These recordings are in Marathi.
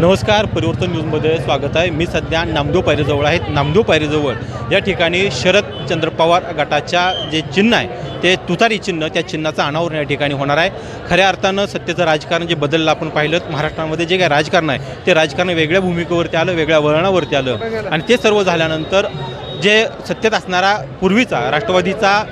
नमस्कार परिवर्तन न्यूजमध्ये स्वागत आहे. मी सध्या नामदेव पायरीजवळ आहे. नामदेव पायरीजवळ या ठिकाणी शरदचंद्र पवार गटाच्या जे चिन्ह आहे ते तुतारी चिन्ह त्या चिन्हाचं अनावरण या ठिकाणी होणार आहे. खऱ्या अर्थानं सत्तेचं राजकारण जे बदललं आपण पाहिलं महाराष्ट्रामध्ये जे काही राजकारण आहे ते राजकारण वेगळ्या भूमिकेवरती आलं वेगळ्या वळणावरती आलं. आणि ते सर्व झाल्यानंतर जे सत्तेत असणारा पूर्वीचा राष्ट्रवादीचा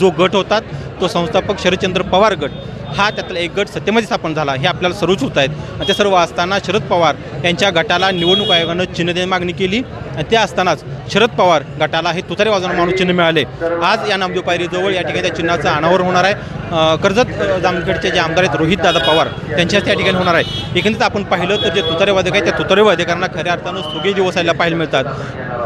जो गट होता तो संस्थापक शरदचंद्र पवार गट हा त्यातला एक गट सत्तेमध्ये स्थापन झाला हे आपल्याला सर्वच होत आहेत. आणि ते सर्व असताना शरद पवार यांच्या गटाला निवडणूक आयोगानं चिन्ह देण्याची मागणी केली. ते असतानाच शरद पवार गटाला हे तुतारी वाजवणं माणूस चिन्ह मिळाले. आज या नामदेव पायरीजवळ या ठिकाणी त्या चिन्हाचं अनावरण होणार आहे. कर्जत जामखेडचे जे आमदार आहेत रोहित दादा पवार त्यांच्याच त्या ठिकाणी होणार आहे. एकंदरीत आपण पाहिलं तर जे तुतारे वादक आहेत त्या तुतारे वादकांना खऱ्या अर्थानं सुगे दिवस आलेला पाहायला मिळतात.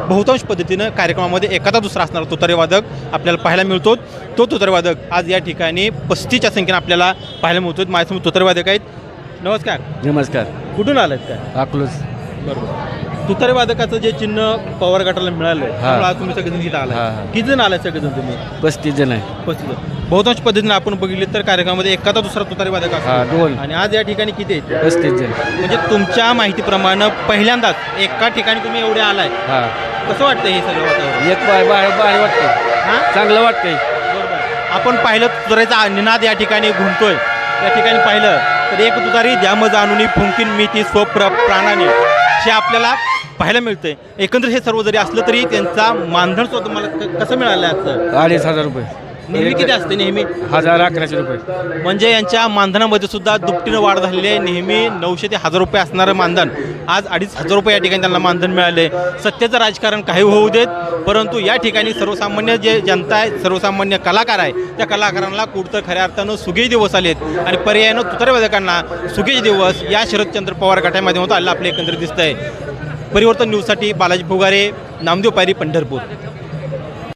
बहुतांश पद्धतीनं कार्यक्रमामध्ये एखादा दुसरा असणारा तुतारे वादक आपल्याला पाहायला मिळतो. तो तुतारे वादक आज या ठिकाणी पस्तीच्या संख्येनं आपल्याला पाहायला मिळतो माझ्यासमोर तुतारे वादक आहेत. नमस्कार. नमस्कार. कुठून आलात काय? अकलूज. बरोबर. तुतारे वादकाचं जे चिन्ह पवार गटाला मिळालं त्यामुळे आज तुम्ही सगळेजण तिथं आला हा. किती जण आलाय सगळेजण तुम्ही? पस्तीस जण आहे. पस्तीस बहुतांश पद्धतीने आपण बघितले तर कार्यक्रमामध्ये एखादा दुसरा तुतारे वादक हा असतो दोन. आणि आज या ठिकाणी किती आहेत? पस्तीस जण. म्हणजे तुमच्या माहितीप्रमाणे पहिल्यांदाच एका ठिकाणी तुम्ही एवढे आलाय. हा. कसं वाटतं हे सगळं वातावरण? एक बाय बाय भारी वाटतंय. हा? चांगलं वाटतंय. बरोबर. आपण पाहिलं तुतारीचा निनाद या ठिकाणी घुमतोय. या ठिकाणी पाहिलं तर एक तुतारी द्याम जाणून फुंकीन मिती स्वप्र प्राणाने. हे आपल्याला पाहायला मिळतंय. एकंदरीत हे सर्व जरी असलं तरी त्यांचा मानधन सुद्धा तुम्हाला क- कसं मिळालं आहे अडीच हजार रुपये. नेहमी किती असते नेहमी? हजार अकराशे रुपये. म्हणजे यांच्या मानधनामध्ये सुद्धा दुपटीनं वाढ झालेली आहे. नेहमी नऊशे ते हजार रुपये असणारं मानधन. आज अडीच हजार रुपये या ठिकाणी त्यांना मानधन मिळाले सत्तेचं राजकारण काही होऊ देत परंतु या ठिकाणी सर्वसामान्य जे जनता आहे सर्वसामान्य कलाकार आहे त्या कलाकारांना कुठतं खऱ्या अर्थानं सुगेही दिवस आलेत. आणि पर्यायानं तुतारवादकांना सुगेचे दिवस या शरदचंद्र पवार गटामध्ये होता आलं आपले एकंदरीत दिसतंय. परिवर्तन न्यूजसाठी बालाजी भुगारे नामदेव पायरी पंढरपूर.